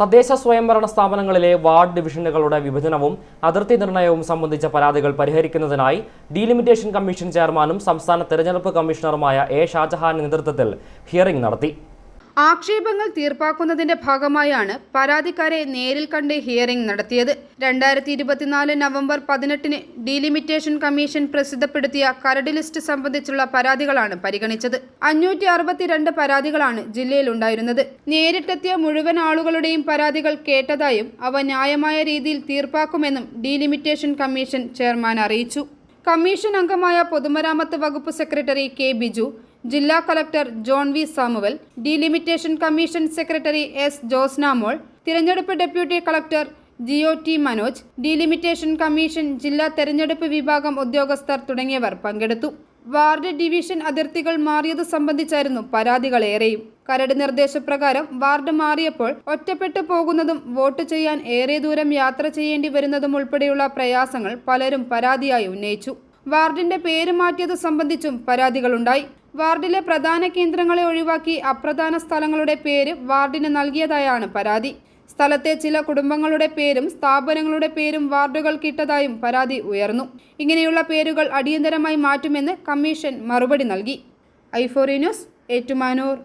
തദ്ദേശ സ്വയംഭരണ സ്ഥാപനങ്ങളിലെ വാർഡ് ഡിവിഷനുകളുടെ വിഭജനവും അതിർത്തി നിർണയവും സംബന്ധിച്ച പരാതികൾ പരിഹരിക്കുന്നതിനായി ഡീലിമിറ്റേഷൻ കമ്മീഷൻ ചെയർമാനും സംസ്ഥാന തെരഞ്ഞെടുപ്പ് കമ്മീഷണറുമായ എ ഷാജഹാന്റെ നേതൃത്വത്തിൽ ഹിയറിംഗ് നടത്തി. ആക്ഷേപങ്ങൾ തീർപ്പാക്കുന്നതിന്റെ ഭാഗമായാണ് പരാതിക്കാരെ നേരിൽ കണ്ട് ഹിയറിംഗ് നടത്തിയത്. രണ്ടായിരത്തി ഇരുപത്തിനാല് നവംബർ പതിനെട്ടിന് ഡീലിമിറ്റേഷൻ കമ്മീഷൻ പ്രസിദ്ധപ്പെടുത്തിയ കരട് ലിസ്റ്റ് സംബന്ധിച്ചുള്ള പരാതികളാണ് പരിഗണിച്ചത്. അഞ്ഞൂറ്റി അറുപത്തിരണ്ട് പരാതികളാണ് ജില്ലയിലുണ്ടായിരുന്നത്. നേരിട്ടെത്തിയ മുഴുവൻ ആളുകളുടെയും പരാതികൾ കേട്ടതായും അവ ന്യായമായ രീതിയിൽ തീർപ്പാക്കുമെന്നും ഡീലിമിറ്റേഷൻ കമ്മീഷൻ ചെയർമാൻ അറിയിച്ചു. കമ്മീഷൻ അംഗമായ പൊതുമരാമത്ത് വകുപ്പ് സെക്രട്ടറി കെ ബിജു ജില്ലാ collector John V Samuel delimitation commission secretary S Josnamol തിരഞ്ഞെടുപ്പ് deputy collector ജിഒ T Manoj delimitation commission ജില്ലാ തെരഞ്ഞെടുപ്പ് വിഭാഗം ഉദ്യോഗസ്ഥർ തുടങ്ങിയവർ പങ്കെടുത്തു. വാർഡ് ഡിവിഷൻ അതിർത്തികൾ മാറിയത് സംബന്ധിച്ചായിരുന്നു പരാതികളേറെയും കരട് നിർദ്ദേശപ്രകാരം വാർഡ് മാറിയപ്പോൾ ഒറ്റപ്പെട്ടു പോകുന്നതും വോട്ട് ചെയ്യാൻ ഏറെ ദൂരം യാത്ര ചെയ്യേണ്ടി വരുന്നതും ഉൾപ്പെടെയുള്ള പ്രയാസങ്ങൾ പലരും പരാതിയായി ഉന്നയിച്ചു. വാർഡിന്റെ പേര് മാറ്റിയത് സംബന്ധിച്ചും പരാതികളുണ്ടായി. വാർഡിലെ പ്രധാന കേന്ദ്രങ്ങളെ ഒഴിവാക്കി അപ്രധാന സ്ഥലങ്ങളുടെ പേര് വാർഡിന് നൽകിയതായാണ് പരാതി. സ്ഥലത്തെ ചില കുടുംബങ്ങളുടെ പേരും സ്ഥാപനങ്ങളുടെ പേരും വാർഡുകൾ കിട്ടതായും പരാതി ഉയർന്നു. ഇങ്ങനെയുള്ള പേരുകൾ അടിയന്തരമായി മാറ്റുമെന്ന് കമ്മീഷൻ മറുപടി നൽകി. ഐഫോറി ന്യൂസ് ഏറ്റുമാനൂർ.